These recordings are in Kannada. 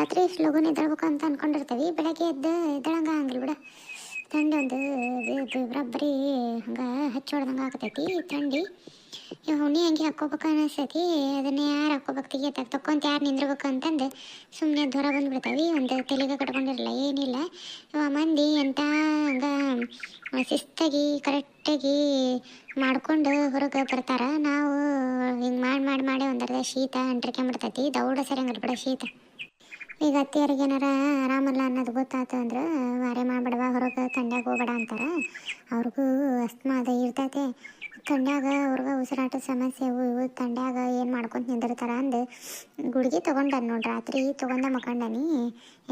ರಾತ್ರಿ ಇಷ್ಟು ಎದ್ದೇಳ್ಬೇಕು ಅಂತ ಅನ್ಕೊಂಡಿರ್ತೀವಿ. ಬೆಳಗ್ಗೆ ಎದ್ದು ಎದ್ದಳಂಗ ಹಂಗಿಲ್ಲ ಬಿಡ. ಥಂಡಿ ಒಂದು ಇದು ಹಂಗೆ ಹಚ್ಚಿ ಹಚ್ಚೊಡ್ದಂಗೆ ಆಗ್ತೈತಿ ಥಂಡಿ. ಇವಾಗ ಹುಣ್ಣಿ ಅಂಗಿ ಹಾಕ್ಕೋಬೇಕು ಅನಿಸ್ತೈತಿ ಅದನ್ನ ಯಾರು ಹಾಕ್ಕೋಬೇಕು? ತೆಗಿಯತ್ತಾಗ ತಕ್ಕೊಂತ ಯಾರು ನಿಂದಿರ್ಬೇಕು ಅಂತಂದು ಸುಮ್ಮನೆ ದೂರ ಬಂದ್ಬಿಡ್ತಾವೆ. ಒಂದು ತಲೆಗೆ ಕಟ್ಕೊಂಡಿರಲ್ಲ, ಏನಿಲ್ಲ. ಇವಾಗ ಮಂದಿ ಎಂಥ ಹಂಗೆ ಶಿಸ್ತಾಗಿ, ಕರೆಕ್ಟಾಗಿ ಮಾಡ್ಕೊಂಡು ಹೊರಗೆ ಬರ್ತಾರ. ನಾವು ಹಿಂಗೆ ಮಾಡಿ ಮಾಡಿ ಮಾಡಿ ಒಂದರ್ಧ ಶೀತ ಅಂಟ್ರಿಕೊಂಬಿಡ್ತೈತಿ ದೌಡ ಸರಿಯಂಗಿಲ್ಲ ಬಿಡ ಶೀತ. ಈಗ ಅತ್ತಿಯರಿಗೆ ಏನಾರ ಆರಾಮಲ್ಲ ಅನ್ನೋದು ಗೊತ್ತಾಯ್ತು ಅಂದ್ರೆ ವಾರೆ ಮಾಡ್ಬಿಡವ ಹೊರಗೆ ತಂಡ್ಯಾಗ ಹೋಗ್ಬೇಡ ಅಂತಾರೆ. ಅವ್ರಿಗೂ ಅಸ್ತಮ ಅದ ಇರ್ತೈತೆ. ತಂಡ್ಯಾಗ ಅವ್ರಿಗೆ ಉಸಿರಾಟ ಸಮಸ್ಯೆ ಅವು ಇವು ತಂಡ್ಯಾಗ ಏನು ಮಾಡ್ಕೊಂತ ನಿಂದಿರ್ತಾರ ಅಂದು ಗುಡ್ಗಿ ತೊಗೊಂಡ ನೋಡಿ ರಾತ್ರಿ ತೊಗೊಂಡ ಮಕ್ಕಂಡನಿ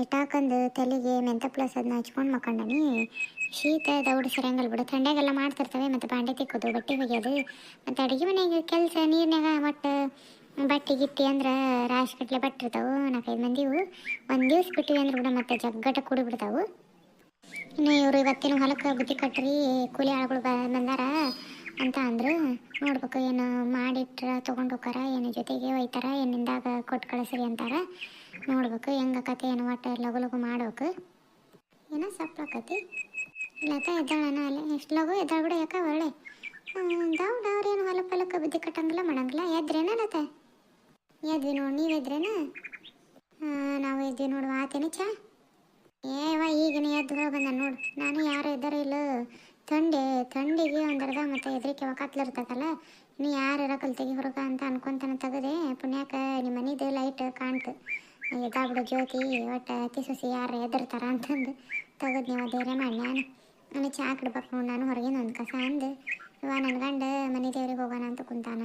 ಇಟ್ಟಾಕಂದು ತಲೆಗೆ ಮೆಂತ ಪ್ಲಸ್ ಅದನ್ನ ಹಚ್ಕೊಂಡು ಮಕ್ಕಂಡನಿ ಶೀತ ದೌಡು ಸರಿಯಂಗಲ್ ಬಿಡು ಥಂಡ್ಯಾಗೆಲ್ಲ ಮಾಡ್ತಿರ್ತವೆ, ಮತ್ತು ಬಾಂಡೆ ತಿಕ್ಕೋದು, ಬಟ್ಟೆ ಒಗೆಯೋದು ಮತ್ತು ಅಡುಗೆ ಮನೆಗೆ ಕೆಲಸ ನೀರಿನಾಗ ಒಟ್ಟು ಬಟ್ಟೆ ಗಿಟ್ಟಿ ಅಂದ್ರೆ ರಾಶಿ ಕಟ್ಲೆ ಬಟ್ಟೆ ಇರ್ತಾವೆ, ನಾಲ್ಕೈದು ಮಂದಿವು ಒಂದು ದಿವ್ಸ ಬಿಟ್ಟಿವಿ ಅಂದ್ರೆ ಕೂಡ ಮತ್ತೆ ಜಗ್ಗಟ ಕೂಡಿ ಬಿಡ್ತಾವು. ಇನ್ನು ಇವರು ಇವತ್ತಿನ ಹೊಲಕ್ಕೆ ಬುದ್ಧಿ ಕಟ್ಟ್ರಿ ಕೂಲಿ ಆಳುಗಳು ಬಂದಾರ ಅಂತ ಅಂದ್ರು. ನೋಡ್ಬೇಕು ಏನು ಮಾಡಿಟ್ರ ತೊಗೊಂಡು ಹೋಗಾರ ಏನು ಜೊತೆಗೆ ಒಯ್ತಾರ, ಏನಿಂದಾಗ ಕೊಟ್ಟು ಕಳಿಸ್ರಿ ಅಂತಾರ. ನೋಡ್ಬೇಕು ಹೆಂಗಕತೆ ಏನು ಒಟ್ಟು ಲಘು ಲಘು ಮಾಡ್ಬೇಕು. ಏನೋ ಸಪ್ಲಾಕತಿ ಇಲ್ಲತ್ತ ಎದ್ದಾಳನ ಅಲ್ಲಿ, ಎಷ್ಟು ಲಘು ಎದ್ದಾಳ ಬಿಡ ಯಾಕ ಒಳ್ಳೆ. ದೌಡ್ ಏನು ಹೊಲ ಪಲಕ್ಕೆ ಬುದ್ಧಿ ಕಟ್ಟಂಗಿಲ್ಲ, ಮಾಡಂಗಿಲ್ಲ. ಎದ್ರೇನ ಎದ್ವಿ ನೋಡಿ, ನೀವು ಎದ್ರೇನ? ನಾವು ಎದ್ವಿ ನೋಡುವ ಆತೇನೆ ಚಾ. ಏವ ಈಗಿನ ಎದ್ದು ಬಂದ ನೋಡು. ನಾನು ಯಾರು ಇದ್ದಾರ ಇಲ್ಲ. ಥಂಡಿ, ಥಂಡಿಗೆ ಒಂದರ್ಧ ಮತ್ತೆ ಎದ್ರಿಕೆ ಕತ್ಲಿರ್ತದಲ್ಲ ಇನ್ನು ಯಾರು ಇರಕಲ್ ತೆಗಿ ಹೊರಗ ಅಂತ ಅನ್ಕೊಂತಾನೆ ತೆಗದೆ, ಪುಣ್ಯಾಕ ನಿಮ್ಮ ಮನಿದು ಲೈಟ್ ಕಾಣ್ತು. ಎದ್ದಾಬಿಡು ಜ್ಯೋತಿ, ಒಟ್ಟು ಅತಿ ಯಾರು ಎದ್ದಿರ್ತಾರ ಅಂತಂದು ತೆಗದ್ ನೀವು ಧೈರ್ಯ ಮಾಡಿ ನಾನು. ನಾನು ಚಾ ಕಿಡ್ಬೇಕು ನೋಡಿ, ನಾನು ಹೊರಗಿನ ಒಂದು ಕಸ ಅಂದು. ಇವ ನನ್ನ ಗಂಡ ಮನೆ ದೇವ್ರಿಗೆ ಹೋಗೋಣ ಅಂತ ಕುಂತಾನ.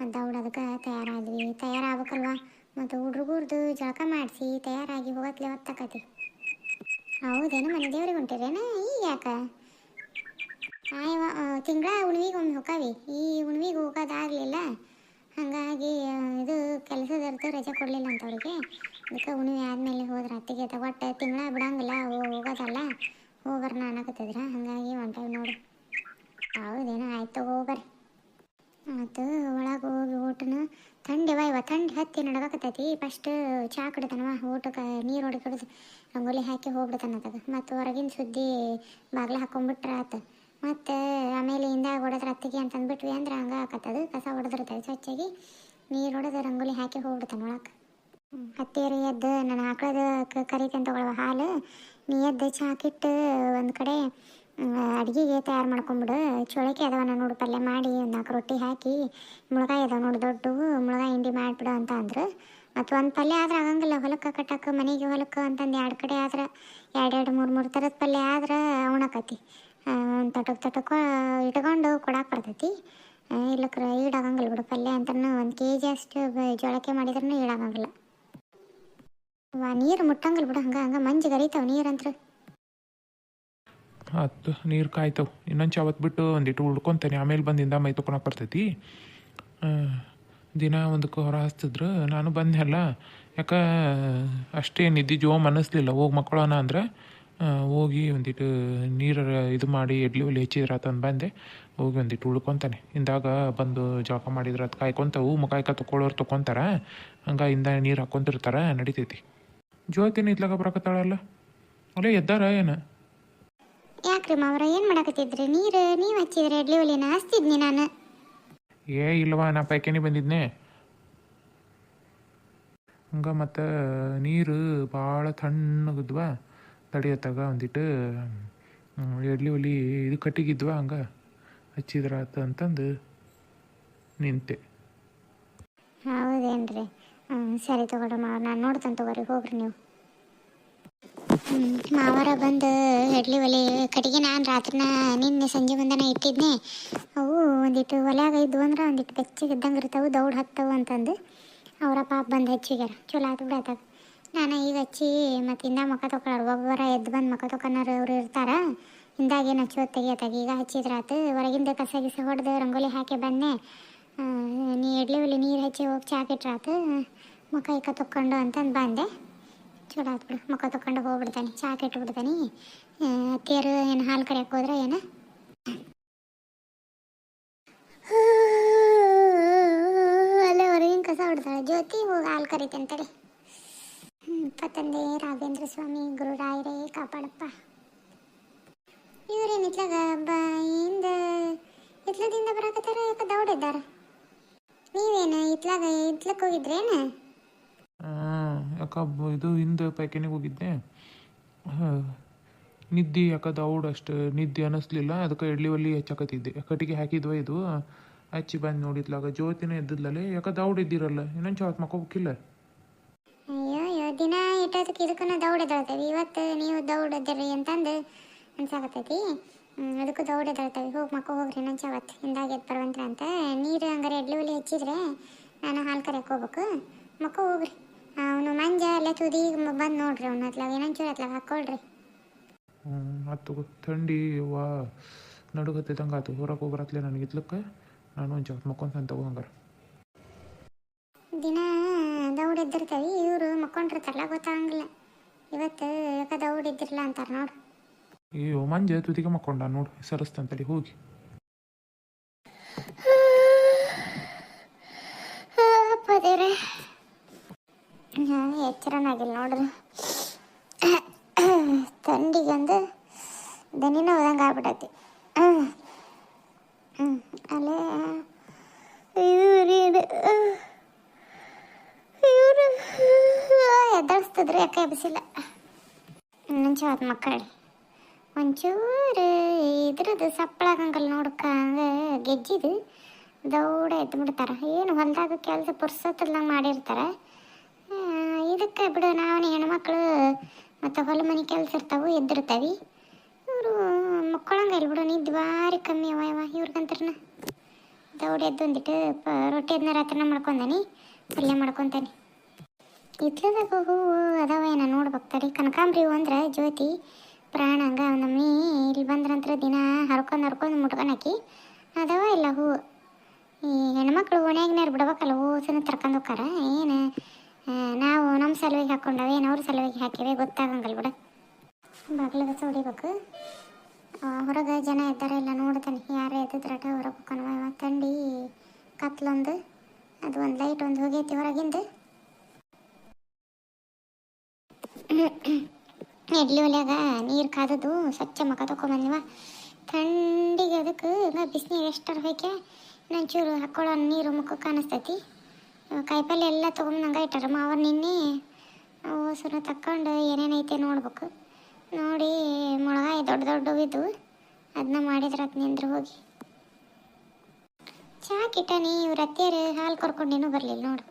ದೌಡ್ ಅದಕ್ಕೆ ತಯಾರಾದ್ವಿ. ತಯಾರಾಗ್ಬೇಕಲ್ವ? ಮತ್ತು ಹುಡುಗರ್ದು ಜಳಕ ಮಾಡಿಸಿ ತಯಾರಾಗಿ ಹೋಗತ್ಲೆ ಹೊತ್ತಕತಿ ಹೌದೇನು ಮನೆ ದೇವ್ರಿಗೆ ಹೊಂಟಿರೇನ? ಈಗ ಯಾಕೆ? ಆಯವ ತಿಂಗಳ ಉಣ್ವಿಗೆ ಒಮ್ಮೆ ಹೋಗಾವಿ ಈ ಉಣ್ವಿಗೆ ಹೋಗೋದಾಗಲಿಲ್ಲ ಹಾಗಾಗಿ ಇದು ಕೆಲಸದರ್ದು ರಜೆ ಕೊಡಲಿಲ್ಲ ಅಂತ ಅವ್ರಿಗೆ ಅದಕ್ಕೆ ಉಣ್ವಿ ಆದಮೇಲೆ ಹೋದ್ರೆ ಅತ್ತಿಗೆ ಒಟ್ಟು ತಿಂಗಳ ಬಿಡಂಗಿಲ್ಲ ಹೋಗೋದಲ್ಲ. ಹೋಗ್ಬರ್ನ ಅನ್ನಕತ್ತಿದ್ರ ಹಾಗಾಗಿ ಹೊಂಟೇವಿ ನೋಡು. ಹೌದೇನೋ? ಆಯ್ತು ಹೋಗ್ಬರ್ರಿ. ಮತ್ತು ಒಳಗೆ ಹೋಗಿ ಊಟನ ಥಂಡಿವ ಇವ ಥಂಡಿ ಹತ್ತಿ ನಡಗಕತ್ತೈತಿ. ಫಸ್ಟ್ ಚಾ ಕುಡಿತಾನವ ಊಟಕ್ಕೆ ನೀರು ಹೊಡಿ ಕುಡಿದು ರಂಗೋಲಿ ಹಾಕಿ ಹೋಗ್ಬಿಡ್ತಾನ ಅದಾಗ ಮತ್ತು ಹೊರಗಿನ ಸುದ್ದಿ ಬಾಗ್ಲೆ ಹಾಕೊಂಡ್ಬಿಟ್ರೆ ಆತ. ಮತ್ತು ಆಮೇಲೆ ಹಿಂದೆ ಹೊಡೆದ್ರೆ ಅತ್ತಿಗೆ ಅಂತ ಅಂದ್ಬಿಟ್ವಿ ಅಂದ್ರೆ ಹಂಗೆ ಹಾಕತ್ತದು ಕಸ ಹೊಡೆದಿರ್ತದೆ ಸ್ವಚ್ಛಾಗಿ. ನೀರು ಹೊಡೆದು ರಂಗೋಲಿ ಹಾಕಿ ಹೋಗ್ಬಿಡ್ತಾನೆ ಒಳಗೆ. ಹತ್ತಿರಿ ಎದ್ದು ನಾನು ಹಾಕೋದು ಕರಿತಂತ ತಗೊಳ್ಳುವ ಹಾಲು. ನೀ ಎದ್ದು ಚಾಕಿಟ್ಟು ಒಂದು ಕಡೆ ಅಡುಗೆಗೆ ತಯಾರು ಮಾಡ್ಕೊಂಬಿಡು. ಚೊಳಕೆ ಅದಾವನ ನೋಡು, ಪಲ್ಯ ಮಾಡಿ ಒಂದು ನಾಲ್ಕು ರೊಟ್ಟಿ ಹಾಕಿ, ಮುಳಗಾಯಿ ಅದಾವ ನೋಡು ದೊಡ್ಡವು, ಮುಳಗಾಯಿ ಹಿಂಡಿ ಮಾಡಿಬಿಡು ಅಂತ ಅಂದ್ರೆ. ಮತ್ತು ಒಂದು ಪಲ್ಯ ಆದ್ರೆ ಆಗಂಗಿಲ್ಲ, ಹೊಲಕ್ಕೆ ಕಟ್ಟಕ್ಕೆ ಮನೆಗೆ ಹೊಲಕ್ಕೆ ಅಂತಂದು ಎರಡು ಕಡೆ ಆದ್ರೆ, ಎರಡೆರಡು ಮೂರು ಮೂರು ಥರದ ಪಲ್ಯ ಆದ್ರೆ ಉಣಕತಿ. ಒಂದು ತಟಕ್ ತಟಕ ಇಟ್ಕೊಂಡು ಕೊಡಕ್ಕೆ ಬರ್ತೈತಿ. ಇಲ್ಲಕ್ರ ಈಡಾಗಂಗಿಲ್ಲ ಬಿಡು ಪಲ್ಯ ಅಂತನೂ, ಒಂದು ಕೆ ಜಿ ಅಷ್ಟು ಜೋಳಕ್ಕೆ ಮಾಡಿದ್ರೂ ಈಡಾಗಂಗಿಲ್ಲ. ವಾ, ನೀರು ಮುಟ್ಟಂಗಿಲ್ಲ ಬಿಡು, ಹಂಗೆ ಹಂಗೆ ಮಂಜು ನೀರು ನೀರಂತ್ರ. ಆತು ನೀರು ಕಾಯ್ತವು. ಇನ್ನೊಂದು ಚಾವತ್ತು ಬಿಟ್ಟು ಒಂದಿಟ್ಟು ಉಳ್ಕೊತೇನೆ. ಆಮೇಲೆ ಬಂದಿಂದ ಮೈ ತೊಕೊಳಕ್ಕೆ ಬರ್ತೈತಿ ದಿನ ಒಂದಕ್ಕೆ ಹೊರ ಹಚ್ತಿದ್ರು ನಾನು ಬಂದೆಲ್ಲ ಯಾಕೆ ಅಷ್ಟೇ ನಿದ್ದೆ ಜೋ ಮನಸ್ಲಿಲ್ಲ. ಹೋಗಿ ಮಕ್ಕಳೋಣ ಅಂದ್ರೆ ಹೋಗಿ ಒಂದಿಟ್ಟು ನೀರು ಇದು ಮಾಡಿ ಎಡ್ಲಿ ಒಲಿ ಹೆಚ್ಚಿದ್ರೆ ಅಂತಂದು ಬಂದೆ. ಹೋಗಿ ಒಂದಿಟ್ಟು ಉಳ್ಕೊತಾನೆ. ಇಂದಾಗ ಬಂದು ಜಳಕ ಮಾಡಿದ್ರೆ ಅದು ಕಾಯ್ಕೊಂತವು. ಮುಖಾಯ್ಕ ತೊಗೊಳೋರು ತೊಗೊತಾರ ಹಂಗೆ ಇಂದ ನೀರು ಹಾಕ್ಕೊಂತಿರ್ತಾರೆ. ನಡಿತೈತಿ. ಜ್ಯೋತಿನ ಇದ್ಲಾಗ ಬರಕತ್ತಾಳಲ್ಲ? ಅಲ್ಲೇ ಎದ್ದಾರ ಏನು? ಯಾಕ್ರಿ ಮಾವ್ರ ಏನು ಮಾಡಕತ್ತಿದ್ರಿ? ನೀರು ನೀವು ಹಚ್ಚಿದ್ರೆ ಇಡ್ಲಿ ಒಲಿನ ಹಚ್ತಿದ್ನಿ ನಾನು? ಏ ಇಲ್ವಾ ನಾ ಪೈಕೇನಿ ಬಂದಿದ್ನೆ. ಹಂಗೆ ಮತ್ತು ನೀರು ಭಾಳ ತಣ್ಣಗಿದ್ವ ತಡಿಯತ್ತಾಗ ಒಂದಿಟ್ಟು ಹ್ಮ್, ಎಡ್ಲಿ ಒಲಿ ಇದು ಕಟ್ಟಿಗಿದ್ವಾ ಹಂಗೆ ಹಚ್ಚಿದ್ರಾತ ಅಂತಂದು ನಿಂತೆ. ಹೌದೇನ್ರಿ? ಸರಿ ತಗೊಳ್ರಿ ನಾನು ನೋಡ್ತೇನೆ ತಗೋರಿ ಹೋಗ್ರಿ ನೀವು. ಮಾವಾರ ಬಂದು ಹೆಡ್ಲಿ ಒಲೆ ಕಟ್ಟಿಗೆ ನಾನು ರಾತ್ರಿನ ನಿನ್ನೆ ಸಂಜೆ ಮುಂದನ ಇಟ್ಟಿದ್ನೆ. ಅವು ಒಂದಿಟ್ಟು ಒಲ್ಯಾಗ ಇದ್ವು ಅಂದ್ರೆ ಒಂದಿಟ್ಟು ಬೆಚ್ಚಗೆ ಇದ್ದಂಗೆ ಇರ್ತಾವೆ, ದೌಡ್ ಹತ್ತವು ಅಂತಂದು. ಅವರ ಪಾಪ ಬಂದು ಹಚ್ಚಿಗ್ಯಾರ, ಚಲೋ ಆತು ಬಿಡತ್ತಾಗ ನಾನು ಈಗ ಹಚ್ಚಿ ಮತ್ತು ಇಂದ ಮಕ್ಕ ತೊಗೊಳಾರ ಒಬ್ಬರ ಎದ್ದು ಬಂದು ಮಕ್ಕ ತೊಗೊಳಾರ ಅವ್ರು ಇರ್ತಾರ. ಹಿಂದಾಗೇನು ಹಚ್ಚೋದು ತೆಗಿಯತ್ತಾಗ ಈಗ ಹಚ್ಚಿದ್ರಾತು ಹೊರಗಿಂದ ಕಸ ಗಿಸ ಹೊಡೆದು ರಂಗೋಲಿ ಹಾಕಿ ಬಂದೆ. ನೀ ಎಡ್ಲಿ ಒಲೆ ನೀರು ಹಚ್ಚಿ ಹೋಗಿ ಚಾಕಿಟ್ರಾತು ಮುಖ ಇಕ್ಕ ತೊಕ್ಕೊಂಡು ಅಂತಂದು ಬಂದೆ. ಚಲೋ ಬಿಡು ಮುಖ ತೊಕೊಂಡು ಹೋಗ್ಬಿಡ್ತಾನೆ. ಚಾ ಕೆಟ್ಟು ಬಿಡ್ತಾನೆ ಅತ್ತಿಯರು ಏನು ಹಾಲು ಕರೆಯಕ್ಕೆ ಹೋದ್ರೆ ಏನು? ಅಲ್ಲೇ ಹೊರಗಿನ ಕಸ ಹೊಡ್ತಾಳೆ ಜ್ಯೋತಿ, ಹೋಗಿ ಹಾಲು ಕರಿತಂತೇಳಿ ಹ್ಞೂ ಇಪ್ಪತ್ತೊಂದೇ ರಾಘೇಂದ್ರ ಸ್ವಾಮಿ ಗುರುರಾಯರೇ ಕಾಪಾಡಪ್ಪ. ಇವ್ರೇನು ಇತ್ಲಾಗ ಬ ಹಿಂದ ಇತ್ಲದಿಂದ ಬರಾಕತ್ತಾರ? ಯಾಕೆ ದೌಡಿದ್ದಾರ ನೀವೇನು ಇತ್ಲಾಗ ಇತ್ಲಕ್ಕೆ ಹೋಗಿದ್ರೇನ? ಯಾಕ ಇದು ಹಿಂದೆ ಪ್ಯಾಕೆನಿಗೆ ಹೋಗಿದ್ದೆ. ನಿದ್ದೆ ಯಾಕ ದೌಡ್ ಅಷ್ಟು, ನಿದ್ದೆ ಅನ್ನಿಸ್ಲಿಲ್ಲ ಅದಕ್ಕೆ ಎಡ್ಲಿ ಒಲ್ಲಿ ಹಚ್ಚಕತ್ತಿದ್ದೆ. ಕಟ್ಟಿಗೆ ಹಾಕಿದ್ವ ಇದು. ಹಚ್ಚಿ ಬಂದು ನೋಡಿದ್ಲಾಗ ಜ್ಯೋತಿನ ಎದ್ದಿದ್ಲಲ್ಲಿ ಯಾಕ ದೌಡ್ ಇದ್ದಿರಲ್ಲ ಇನ್ನೊಂದು ಚಾವತ್ ಮಕ್ಕೋಬೇಕಿಲ್ಲ ಅಯ್ಯೋ ದಿನ ಇಟ್ಟೋದಕ್ಕೆ ಇದಕ್ಕೂ ದೌಡಿದಳ್ತೇವೆ ಇವತ್ತು ನೀವು ದೌಡದಿರಿ ಅಂತಂದು ಅನ್ಸಾಕತ್ತೈತಿ. ಅದಕ್ಕೂ ದೌಡ್ ದೌಡಿದಳ್ತೇವೆ ಹೋಗಿ ಮಕ್ಕ ಹೋಗ್ರಿ, ಇನ್ನೊಂದು ಚಾವತ್ತು ಎದ್ದು ಅಂತ ನೀರು ಹಂಗಾರೆ ಎಡ್ಲಿ ಒಲಿ ಹಚ್ಚಿದ್ರೆ ನಾನು ಹಾಲು ಕರೆಯಕ್ಕೆ ಹೋಗ್ಬೇಕು. ಮಕ್ಕ ಹೋಗ್ರಿ. ಅವನು ಮಂಜ ಎಲ್ಲ ತುದಿ ಬಂದು ನೋಡ್ರಿ ಅವ್ನ ಹತ್ಲಾಗ ಏನಂಚೂರು ಹತ್ಲಾಗ ಹಾಕ್ಕೊಳ್ರಿ ಮತ್ತು ಥಂಡಿ ವಾ ನಡುಗತ್ತೈತಂಗೆ ಆತು ಹೊರಗೆ ಹೋಗ್ಬರತ್ಲೆ ನನಗೆ ಇದ್ಲಕ್ಕೆ? ನಾನು ಒಂದು ಮಕ್ಕೊಂಡು ಮಕ್ಕೊಂತ ತಗೋಂಗಾರ. ದಿನ ದೌಡ್ ಎದ್ದಿರ್ತೇವೆ ಇವರು ಮಕ್ಕೊಂಡಿರ್ತಾರಲ್ಲ ಗೊತ್ತಾಗಂಗಿಲ್ಲ. ಇವತ್ತು ಯಾಕೆ ದೌಡ್ ಇದ್ದಿರಲ್ಲ ಅಂತಾರೆ ನೋಡು. ಅಯ್ಯೋ ಮಂಜ ತುದಿಗೆ ಮಕ್ಕೊಂಡ ನೋಡು ಸರಸ್ತಂತಡಿ ಹೋಗಿ ಅಪ್ಪ ದೇವ್ರೆ ಎಚ್ಚರನಾಗಿಲ್ಲ ನೋಡ್ರಿ. ಥಂಡಿಗೆ ಒಂದು ದನಿನ ಹೋದಂಗೆ ಆಗ್ಬಿಟ್ಟೈತಿ. ಅಲ್ಲೇ ಇವರು ಎದ್ದಳಿಸ್ತದ್ರಿ ಯಾಕೆ ಎಬ್ಸಿಲ್ಲ ಇನ್ನೊಂದು ಅದು ಮಕ್ಕಳು. ಒಂಚೂರು ಇದ್ರದ್ದು ಸಪ್ಪಳಾಗಂಗಲ್ಲ ನೋಡಕ್ಕ ಗೆಜ್ಜಿದು ದೌಡ ಎದ್ದು ಬಿಡ್ತಾರೆ ಏನು ಹೊಲದಾಗ ಕೆಲಸ ಪುರ್ಸತ್ತಲ್ಲಂಗೆ ಮಾಡಿರ್ತಾರೆ. ಇದಕ್ಕೆ ಬಿಡು. ನಾವು ಹೆಣ್ಮಕ್ಳು, ಮತ್ತು ಹೊಲ ಮನೆ ಕೆಲಸ ಇರ್ತಾವೆ, ಎದ್ದಿರ್ತಾವೆ. ಇವರು ಮಕ್ಕಳಂಗೆ ಇಲ್ಲಿ ಬಿಡು. ನೀ ಭಾರಿ ಕಮ್ಮಿ ಅವ ಇವ ಇವ್ರಿಗಂತರನ. ದೌಡ್ ಎದ್ದು ಒಂದಿಟ್ಟು ಪ, ರೊಟ್ಟಿ ಅದನ್ನ ರಾತ್ರಿನ ಮಾಡ್ಕೊಂಡನಿ ಪಲ್ಯ ಮಾಡ್ಕೊತಾನೆ. ಇತ್ಲದಾಗ ಹೂವು ಅದಾವ ಏನ ನೋಡ್ಬೇಕು ತಡಿ. ಕನಕಾಂಬ್ರಿ ಹೂವು ಅಂದ್ರೆ ಜ್ಯೋತಿ, ಪ್ರಾಣ ಹಂಗ ನಮ್ಮಿ ಇಲ್ಲಿ ಬಂದ್ರಂತ್ರ ದಿನ ಹರ್ಕೊಂಡು ಹರ್ಕೊಂಡು ಮುಟ್ಕೊಂಡು ಹಾಕಿ, ಅದಾವ ಇಲ್ಲ ಹೂವು. ಈ ಹೆಣ್ಮಕ್ಳು ಓಣ್ಯಾಗಿನಾರು ಬಿಡ್ಬೇಕಲ್ಲ, ಹೂವು ತರ್ಕೊಂಡು ಹೋಗಾರ ಏನು ನಾವು ಸಲುವಾಗಿ ಹಾಕೊಂಡಾವೆ ಏನು ಅವ್ರ ಸಲುವಾಗಿ ಹಾಕಿವೆ, ಗೊತ್ತಾಗಂಗಲ್ಲ ಬಿಡ. ಬಾಗಿಲದ ಹೊಡಿಬೇಕು ಹೊರಗೆ ಜನ ಇದ್ದಾರೆ ಇಲ್ಲ ನೋಡ್ತಾನೆ. ಯಾರೇ ಎದ್ದಿದ್ರಾಟ ಹೊರಗೆ ಹೋಗ್ಕನವ ತಂಡಿ, ಕತ್ಲೊಂದು, ಅದು ಒಂದು ಲೈಟ್ ಒಂದು ಹೋಗೈತಿ ಹೊರಗಿಂದ. ಇಡ್ಲಿ ಒಲ್ಯಾಗ ನೀರು ಕಾದದು ಸ್ವಚ್ಛ ಮಕ ತಗೊಂಬಂದಿವ ಥಂಡಿಗೆ ಅದಕ್ಕೆ ಬಿಸಿನೀರು ಎಷ್ಟರ ಬೇಕೆ ನಂಚೂರು ಹಾಕೊಳ್ಳೋ ನೀರು ಮುಖಕ್ಕೆ ಕಾಣಿಸ್ತೈತಿ. ಕಾಯಿಪಲ್ಲೆ ಎಲ್ಲ ತೊಗೊಂಡು ನಂಗೆ ಇಟ್ಟಾರ ಮಾವ ನಿನ್ನೆ ಓಸರ ತಕ್ಕೊಂಡು ಏನೇನೈತೆ ನೋಡ್ಬೇಕು. ನೋಡಿ, ಮೊಳಗಾಯಿ ದೊಡ್ಡ ದೊಡ್ಡ ಇದ್ವು ಅದನ್ನ ಮಾಡಿದ್ರೆ ಅದು ನಿಂದ್ರ ಹೋಗಿ. ಚಾ ಕಿಟ್ಟನಿ ಇವ್ರ ಅತ್ತಿಯರು ಹಾಲು ಕರ್ಕೊಂಡೇನು ಬರಲಿಲ್ಲ ನೋಡು.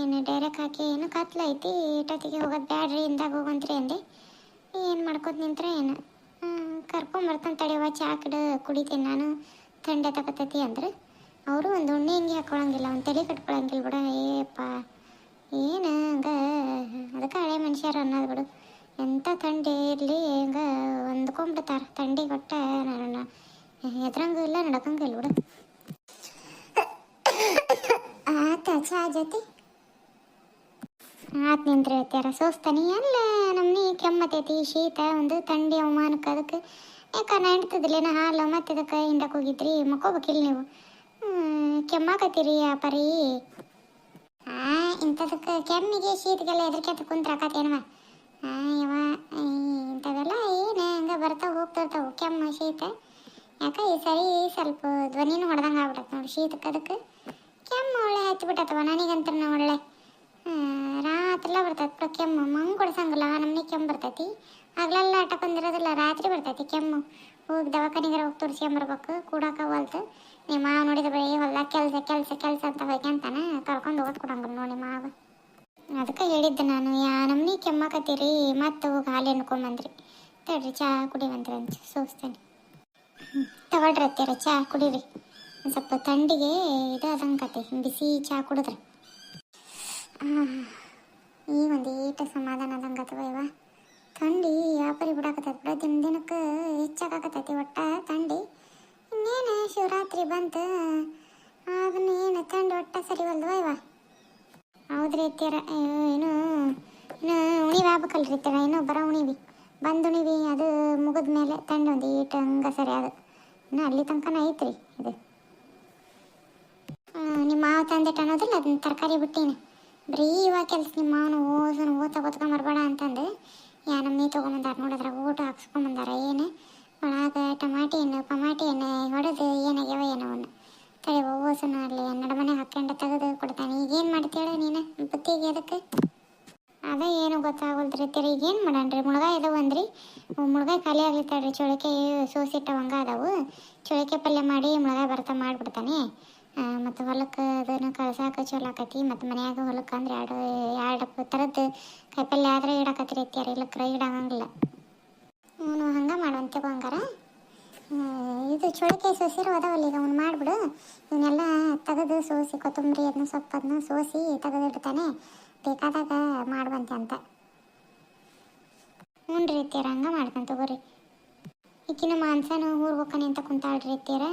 ಏನು ಡೈರೆಕ್ಟ್ ಹಾಕಿ ಏನು ಕತ್ಲೈತಿ ಇಟ್ಟೊತ್ತಿಗೆ ಹೋಗೋದು ಬ್ಯಾಡ್ರಿ, ಇಂದಾಗ ಹೋಗಂತ್ರಿ ಅಂದೆ. ಏನು ಮಾಡ್ಕೊತ ನಿಂತ್ರೆ ಏನು? ಕರ್ಕೊಂಬರ್ತಾನೆ ತಡೆಯವ ಚಾ ಕಿಡ, ಕುಡಿತೀನಿ ನಾನು, ಥಂಡೆ ತಗತೈತಿ ಅಂದ್ರೆ. ಅವರು ಒಂದು ಉಣ್ಣೆ ಹಿಂಗೆ ಹಾಕೊಳಂಗಿಲ್ಲ, ಒಂದು ತಲೆ ಕಟ್ಕೊಳಂಗಿಲ್ಲ ಬಿಡ ಏಪ್ಪ ಏನು ಹಂಗ ಅದಕ್ಕೆ ಹಳೆ ಮನುಷ್ಯರು ಅನ್ನೋದು ಬಿಡು. ಎಂಥ ತಂಡಿ ಇರಲಿ ಹಂಗ ಹೊಂದ್ಕೊಂಡ್ಬಿಡ್ತಾರೆ. ತಂಡಿ ಕೊಟ್ಟ ಎದ್ರಂಗೂ ಇಲ್ಲ ಬಿಡು. ಆತ ಚಾ ಜೊತೆ? ಆತ್ ನಿಂತ್ರೆ ಹೇಳ್ತಾರ ಸೋಸ್ತಾನಿ, ಎಲ್ಲ ನಮ್ಮನಿ ಕೆಮ್ಮತೈತಿ. ಶೀತ, ಒಂದು ಥಂಡಿ ಅವಮಾನಕ್ಕೆ ಅದಕ್ಕೆ. ಯಾಕನ ಹೆಂಡ್ತದಿಲ್ಲೇನ ಹಾಲು ಮತ್ತೆ ಅದಕ್ಕೆ ಹಿಂಡಕ್ಕೆ ಹೋಗಿದ್ರಿ, ಮಕ್ಕೋಬೇಕಿಲ್ಲ ನೀವು. ಕೆಮ್ಮಾಕತ್ತೀರಿ ಆ ಪರಿ ಆ ಇಂಥದಕ್ಕೆ ಕೆಮ್ಮಿಗೆ ಶೀತಗೆಲ್ಲ ಹೆದರ್ಕೆತ ಕುಂತ್ರಾಕತ್ತೇನವ ಆ ಯವ ಈ ಇಂಥವೆಲ್ಲ ಏನು ಹಂಗೆ ಬರ್ತಾವ ಹೋಗ್ತಿರ್ತಾವೆ ಕೆಮ್ಮು, ಶೀತ? ಯಾಕೆ ಈ ಸರಿ ಸ್ವಲ್ಪ ಧ್ವನಿನೂ ಹೊಡೆದಂಗೆ ಆಗ್ಬಿಟ್ಟೈತೆ ನೋಡಿ ಶೀತಕ್ಕೆ ಅದಕ್ಕೆ. ಕೆಮ್ಮು ಒಳ್ಳೆ ಹಚ್ಬಿಟ್ಟತವ ನನಗಂತ ಒಳ್ಳೆ. ರಾತ್ರಿಲ್ಲ ಬರ್ತೈತೆ ಕೆಮ್ಮು, ಮಂಗ್ ಕೊಡ್ಸಂಗಿಲ್ಲ ನಮ್ಮನೆ ಕೆಮ್ಮು ಬರ್ತೈತಿ. ಹಗಲೆಲ್ಲ ಆಟ ಬಂದಿರೋದಿಲ್ಲ, ರಾತ್ರಿ ಬರ್ತೈತಿ ಕೆಮ್ಮು. ಹೋಗಿ ದವಾಖಾನಿಗಾರ ಹೋಗಿ ತೋರಿಸ್ಕೊಂಬರ್ಬೇಕು ಕೂಡಾಕ ಹೋಲ್ತು. ನಿಮ್ಮ ಮಾವ ನೋಡಿದ ಬರೀ ಹೊಲ ಕೆಲಸ ಕೆಲಸ ಕೆಲಸ ಅಂತ ಹೋಗ್ಯಂತಾನೆ ಕರ್ಕೊಂಡು ಹೋಗೋದು ಕೊಡಂಗಿಲ್ಲ ನೋಡಿ ಮಾವ. ಅದಕ್ಕೆ ಹೇಳಿದ್ದೆ ನಾನು, ಯಾ ನಮ್ನಿ ಕೆಮ್ಮಕತ್ತೀರಿ, ಮತ್ತೆ ಹೋಗಿ ಹಾಲು ಎಣ್ಕೊಂಬಂದ್ರಿ. ತಡ್ರಿ ಚಹಾ ಕುಡಿವಂತ್ರಿ ಅಂತ ಸೋಸ್ತೇನೆ. ತಗೊಳ್ರಿ ಅತ್ತೀರ ಚಹಾ ಕುಡೀರಿ. ಸ್ವಲ್ಪ ತಂಡಿಗೆ ಇದು ಅದಂಕತಿ ಬಿಸಿ ಚಹಾ ಕುಡಿದ್ರೆ. ಈ ಒಂದು ಈಟ ಸಮಾಧಾನ ಅದಂಗತವ ಇವ ಥಂಡಿ ಯಾಪರಿ ಬಿಡಾಕತೈತಿ ಬಿಡ, ದಿನ ದಿನಕ್ಕೆ ಹೆಚ್ಚಾಗಕತ್ತೈತಿ ಒಟ್ಟ ಥಂಡಿ ಇನ್ನೇನು ಶಿವರಾತ್ರಿ ಬಂತು, ಅದನ್ನ ಏನು ಥಂಡಿ ಒಟ್ಟ ಸರಿ ಹೊಲ್ದವ ಇವ. ಹೌದ್ರಿ ತೀರ ಏನು, ಇನ್ನು ಉಣಿವಿ ಆಗ್ಬೇಕಲ್ರಿ ಏನು ಬರ ಉಣಿವಿ. ಬಂದು ಉಣಿವಿ, ಅದು ಮುಗಿದ ಮೇಲೆ ಥಂಡಿ ಒಂದು ಈಟ ಹಂಗ ಸರಿ ಅದು ಇನ್ನು ಅಲ್ಲಿ ತನಕನ ಐತ್ರಿ ಇದು. ನಿಮ್ಮ ಮಾವ ತಂದೆಟ್ ಅನ್ನೋದಿಲ್ಲ, ಅದನ್ನ ತರಕಾರಿ ಬಿಟ್ಟಿನ. ಬರೀ ಇವಾಗ ಕೆಲಸ, ನಿಮ್ಮ ಮಾವನು ಓಸನ ಓದ್ತಾ ಓದ್ಕೊಂಬರ್ಬೇಡ ಅಂತಂದು. ಯಾ ನಮ್ಮನೆ ತೊಗೊಂಬಂದಾರ ನೋಡಿದ್ರ, ಊಟ ಹಾಕ್ಸ್ಕೊಂಬಂದಾರ ಏನು? ಒಳಗೆ ಟಮಾಟಿ ಹಣ್ಣು ಪಮಾಟಿ ಹಣ್ಣು, ಹೊಡೆದು, ಏನಾಗ್ಯಾವ ಏನೋ ಅವನು ತಲೆ ಓಸನ ಅಲ್ಲಿ ನಡಮನೆ ಹಾಕ್ಕೊಂಡು ತೆಗೆದು ಕೊಡ್ತಾನೆ. ಈಗೇನು ಮಾಡ್ತೀಳ ನೀನು? ಬುತ್ತಿಗೆ ಅದಕ್ಕೆ ಅದೇ ಏನು ಗೊತ್ತಾಗಲ್ದ್ರಿ ತಿರಿ ಈಗ ಏನು ಮಾಡಣ್ರಿ? ಮುಳುಗಾಯಿ ಇದಾವ ಅಂದ್ರಿ? ಮುಳುಗಾಯಿ ಖಾಲಿ ಆಗ್ಲಿತ್ತಾಳ್ರಿ ಚೊಳಕೆ ಸೋಸಿಟ್ಟವಂಗ ಅದಾವು. ಚೊಳಕೆ ಪಲ್ಯ ಮಾಡಿ ಮುಳುಗಾಯಿ ಬರ್ತಾ ಮಾಡಿಬಿಡ್ತಾನೆ. ಮತ್ತು ಹೊಲಕ್ಕೆ ಅದನ್ನು ಕಳ್ಸಾಕ ಚಲೋ ಆಕತಿ. ಮತ್ತು ಮನ್ಯಾಗ ಹೊಲಕ್ಕೆ ಅಂದ್ರೆ ಎರಡು ಎರಡು ಥರದ್ದು ಕಾಯಿಪಲ್ಯ ಆದ್ರೆ ಇಡಾಕತ್ರಿ ಇಲ್ಲ ಕ್ರೈ ಇಡಾಗಂಗಿಲ್ಲ ಅವನು ಹಂಗೆ ಮಾಡುವಂತೆ ಹಂಗಾರ. ಇದು ಚೋಳಿಕಾಯಿ ಸೋಸಿರು ಅದಾವಲ್ಲ ಈಗ ಅವ್ನು ಮಾಡಿಬಿಡು. ಇವನ್ನೆಲ್ಲ ತೆಗೆದು ಸೋಸಿ ಕೊತ್ತಂಬರಿ ಅದನ್ನ ಸೊಪ್ಪು ಅದನ್ನ ಸೋಸಿ ತೆಗೆದಿಡ್ತಾನೆ. ಬೇಕಾದಾಗ ಮಾಡುವಂತೆ ಅಂತ. ಹ್ಞೂ ರೀ ಅತ್ತೀರ ಹಂಗೆ ಮಾಡ್ತಾನೆ ತಗೋರಿ. ಈಕಿನ ಮಾಂಸನ ಊರ್ಗೋಕನೆ ಅಂತ ಕುಂತಾಳ್ರಿ ಅತ್ತೀರ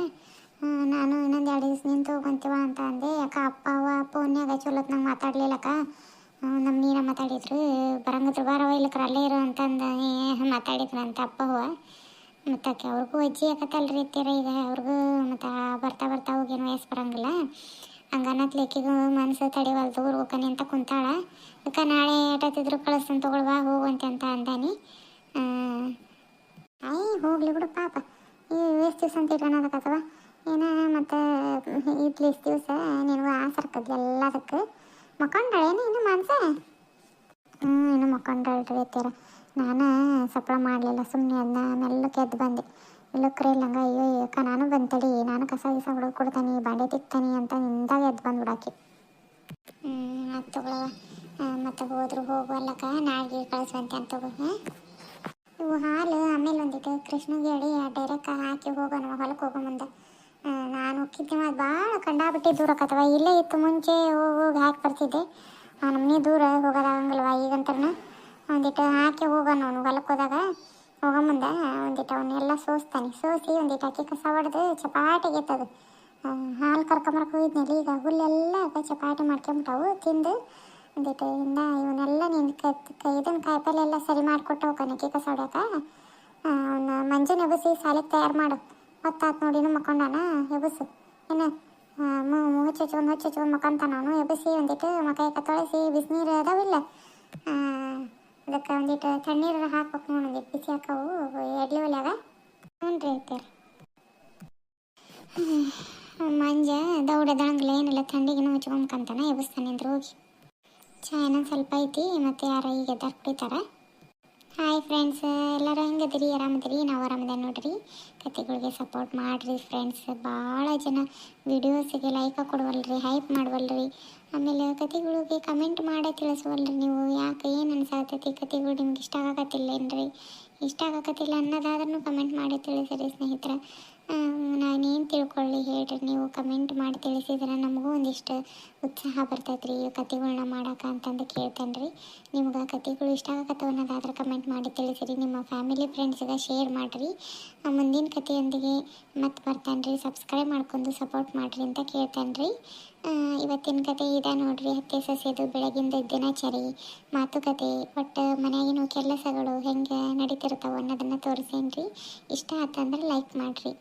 ನಾನು ಇನ್ನೊಂದು ಎರಡು ದಿವಸ ನಿಂತು ಹೋಗಂತೀವ ಅಂತ ಅಂದೆ. ಯಾಕ ಅಪ್ಪ, ಅವ್ವ ಫೋನ್ಯಾಗ ಚಲೋತ್ನಂಗೆ ಮಾತಾಡ್ಲಿಲ್ಲಕ್ಕ. ನಮ್ಮ ನೀರ ಮಾತಾಡಿದ್ರು. ಬರಂಗತ್ರ ಬಾರವ ಇಲ್ಲಕ್ರ ಅಲ್ಲೇ ಇರು ಅಂತಂದು ಮಾತಾಡಿದ್ರು ಅಂತ ಅಪ್ಪ, ಅವ್ವ. ಮತ್ತು ಆಕೆ ಅವ್ರಿಗೂ ಅಜ್ಜಿ ಯಾಕತ್ತಲ್ರಿ ಅತ್ತೀರ ಈಗ. ಅವ್ರಿಗೂ ಮತ್ತು ಬರ್ತಾ ಬರ್ತಾ ಹೋಗೇನು ವಯಸ್ಸು ಬರಂಗಿಲ್ಲ. ಹಂಗನ್ನತ್ಲೇಕಿಗೂ ಮನಸ್ಸು ತಡಿವಲ್ದು. ಊರ್ಗೋಕನಿ ಅಂತ ಕುಂತಾಳ. ಅದಕ್ಕೆ ನಾಳೆ ಏಟತ್ತಿದ್ರು ಕಳಿಸ್ತಾನೆ ತಗೊಳ್ವಾ ಹೋಗುವಂತೆ ಅಂತ ಅಂದಾನಿ. ಆಯ್ ಹೋಗ್ಲಿ ಬಿಡು ಪಾಪ. ಈ ಎಷ್ಟು ದಿವಸ ಅಂತ ಇಟ್ಕೊಳಕತ್ತವ ಏನ ಮತ್ತು ಇಡ್ಲಿ ದಿವಸ ಆ ಆಸರ್ಕದ್ ಎಲ್ಲದಕ್ಕೆ ಮಕ್ಕೊಂಡಳೇನು ಇನ್ನು ಮನ್ಸ ಹ್ಞೂ ಇನ್ನು ಮಕ್ಕೊಂಡಳ್ರಿ ಅತ್ತೀರ ನಾನು ಸಪ್ಲ ಮಾಡಲಿಲ್ಲ ಸುಮ್ಮನೆ ಅದನ್ನ ಮೆಲ್ಲಕ್ಕೆ ಎದ್ದು ಬಂದೆ. ಇಲ್ಲಕ್ರೆ ಇಲ್ಲಂಗ ಅಯ್ಯೋ ಅಕ್ಕ, ನಾನು ಬಂತಡಿ, ನಾನು ಕಸ ಗಿಸ ಹುಡುಗ ಕೊಡ್ತಾನೆ, ಬಾಂಡೆ ತಿಕ್ತಾನೆ ಅಂತ ನಿಂದಾಗ ಎದ್ದು ಬಂದ್ಬಿಡಾಕಿ. ಹ್ಞೂ ಅದು ತಗೊಳವ ಮತ್ತೆ ಹೋದ್ರು ಹೋಗುವಲ್ಲಕ್ಕ ನಾಳೆಗೆ ಕಳಿಸುವಂತೆ ಅಂತ ತಗೋ ಇವು ಹಾಲು ಆಮೇಲೆ ಒಂದಿಟ್ಟು ಕೃಷ್ಣಗೆ ಹೇಳಿ ಡೈರೆಕ್ಟ್ ಹಾಕಿ ಹೋಗೋಣ ಹೊಲಕ್ಕೆ ಹೋಗೋ ಮುಂದೆ. ನಾನು ಹೋಗಿದ್ದೆ ಅದು ಭಾಳ ಕಂಡಾಬಿಟ್ಟು ದೂರ ಆಕತ್ತವ ಇಲ್ಲೇ ಇತ್ತು ಮುಂಚೆ, ಹೋಗಿ ಹೋಗಿ ಹಾಕಿ ಬರ್ತಿದ್ದೆ. ನಮ್ಮನೆ ದೂರ ಹೋಗೋದಾಗಂಗಿಲ್ವ ಈಗಂತರನ ಒಂದಿಟ್ಟು ಹಾಕಿ ಹೋಗೋಣ ಅವನು. ಹೊಲಕ್ಕೆ ಹೋದಾಗ ಹೋಗೋ ಮುಂದೆ ಒಂದಿಟ್ಟು ಅವನ್ನೆಲ್ಲ ಸೋಸ್ತಾನೆ. ಸೋಸಿ ಒಂದಿಟ್ಟು ಅಕ್ಕಿ ಕಸ ಹೊಡೆದು ಚಪಾಟಿಗೆ ಎತ್ತದು. ಹಾಲು ಕರ್ಕೊಂಬರಕ್ಕೆ ಹೋಗಿದ್ನಲ್ಲಿ ಈಗ ಹುಲ್ಲೆಲ್ಲ ಚಪಾಟಿ ಮಾಡ್ಕೊಂಬಿಟ್ಟವು. ತಿಂದು ಒಂದಿಟ್ಟು ಇಂದ ಇವನ್ನೆಲ್ಲ ನಿನ್ನ ಕ ಇದನ್ನ ಕಾಯಿಪಲ್ಲೆ ಎಲ್ಲ ಸರಿ ಮಾಡಿಕೊಟ್ಟು ಹೋಗೋಣ ಅಕ್ಕಿ ಕಸ ಹೊಡ್ಯಾಕ. ಅವನ್ನ ಮಂಜು ಎಬಸಿ ಸಾಲಿಗೆ ತಯಾರು ಮಾಡು. ಹೊತ್ತಾತ್ ನೋಡಿ, ಇನ್ನು ಮಕ್ಕೊಂಡಾನ ಎಬಸು ಏನು ಮುಚ್ಚು ಹಚ್ಕೊಂಡು ಮುಚ್ಚು ಹಚ್ಕೊಂಡು ಮಕ್ಕೊಂತಾನ ಎಬಸಿ ಒಂದಿಟ್ಟು ಮಕೈ ತೊಳಸಿ, ಬಿಸಿನೀರು ಅದಾವಿಲ್ಲ ಅದಕ್ಕೆ ಒಂದಿಟ್ಟು ತಣ್ಣೀರು ಹಾಕ್ಬೇಕು ನೋಡಿ ಒಂದಿಟ್ಟು ಬಿಸಿ ಹಾಕವು, ಎಡ್ಲಿ ಒಲ್ಯಾಗ ಹ್ಞೂ ರೀ ಐತೆ ಮಂಜ ದೌಡದಂಗ್ಲ ಏನಿಲ್ಲ ಥಂಡಿಗಿನ ಮುಚ್ಕೊಂಡ್ಕಂತಾನ ಎಬ್ಬಿಸ್ತಾನೆ ಹೋಗಿ. ಚಾ ಏನೊಂದು ಸ್ವಲ್ಪ ಐತಿ, ಮತ್ತು ಯಾರ ಈಗ ಎದ್ದಾರ ಕುಡಿತಾರ ಹೆಂಗದಿರಿ ಆರಾಮದಿರಿ ನಾವು ಆರಾಮದ ನೋಡ್ರಿ. ಕತೆಗಳಿಗೆ ಸಪೋರ್ಟ್ ಮಾಡಿರಿ ಫ್ರೆಂಡ್ಸ್ ಭಾಳ ಜನ ವಿಡಿಯೋಸಿಗೆ ಲೈಕ ಕೊಡವಲ್ರಿ ಹೈಪ್ ಮಾಡವಲ್ರಿ. ಆಮೇಲೆ ಕತೆಗಳಿಗೆ ಕಮೆಂಟ್ ಮಾಡೇ ತಿಳಿಸವಲ್ರಿ ನೀವು. ಯಾಕೆ ಏನು ಅನ್ಸಾತೈತಿ ಕತೆಗಳು ನಿಮ್ಗೆ ಇಷ್ಟ ಆಗಕತ್ತಿಲ್ಲ ಏನ್ರಿ ಇಷ್ಟ ಆಗಕತ್ತಿಲ್ಲ ಅನ್ನೋದಾದ್ರೂ ಕಮೆಂಟ್ ಮಾಡಿ ತಿಳಿಸಿರಿ ಸ್ನೇಹಿತರೆ. ನಾನೇನು ತಿಳ್ಕೊಳ್ಳಿ ಹೇಳ್ರಿ, ನೀವು ಕಮೆಂಟ್ ಮಾಡಿ ತಿಳಿಸಿದ್ರೆ ನಮಗೂ ಒಂದಿಷ್ಟು ಉತ್ಸಾಹ ಬರ್ತೈತೆ ರೀ ಕತೆಗಳನ್ನ ಮಾಡಕ್ಕೆ ಅಂತಂದು ಕೇಳ್ತೇನೆ ರೀ ನಿಮ್ಗೆ ಕತೆಗಳು ಇಷ್ಟ ಆಗತ್ತವ ಅನ್ನೋದಾದ್ರೆ ಕಮೆಂಟ್ ಮಾಡಿ ತಿಳಿಸಿರಿ, ನಿಮ್ಮ ಫ್ಯಾಮಿಲಿ ಫ್ರೆಂಡ್ಸ್ಗೆ ಶೇರ್ ಮಾಡಿರಿ. ಮುಂದಿನ ಕಥೆಯೊಂದಿಗೆ ಮತ್ತೆ ಬರ್ತಾನೆ ರೀ ಸಬ್ಸ್ಕ್ರೈಬ್ ಮಾಡ್ಕೊಂಡು ಸಪೋರ್ಟ್ ಮಾಡಿರಿ ಅಂತ ಕೇಳ್ತೇನೆ ರೀ ಇವತ್ತಿನ ಕತೆ ಇದೆ ನೋಡ್ರಿ. ಹತ್ತೆ ಸಸ್ಯದು ಬೆಳಗಿಂದ ದಿನಚರಿ ಮಾತುಕತೆ ಒಟ್ಟು ಮನೆಯಾಗಿನ ಕೆಲಸಗಳು ಹೆಂಗೆ ನಡೀತಿರ್ತಾವೆ ಅನ್ನೋದನ್ನು ತೋರಿಸೇನ್ರಿ. ಇಷ್ಟ ಆತಂದ್ರೆ ಲೈಕ್ ಮಾಡಿರಿ.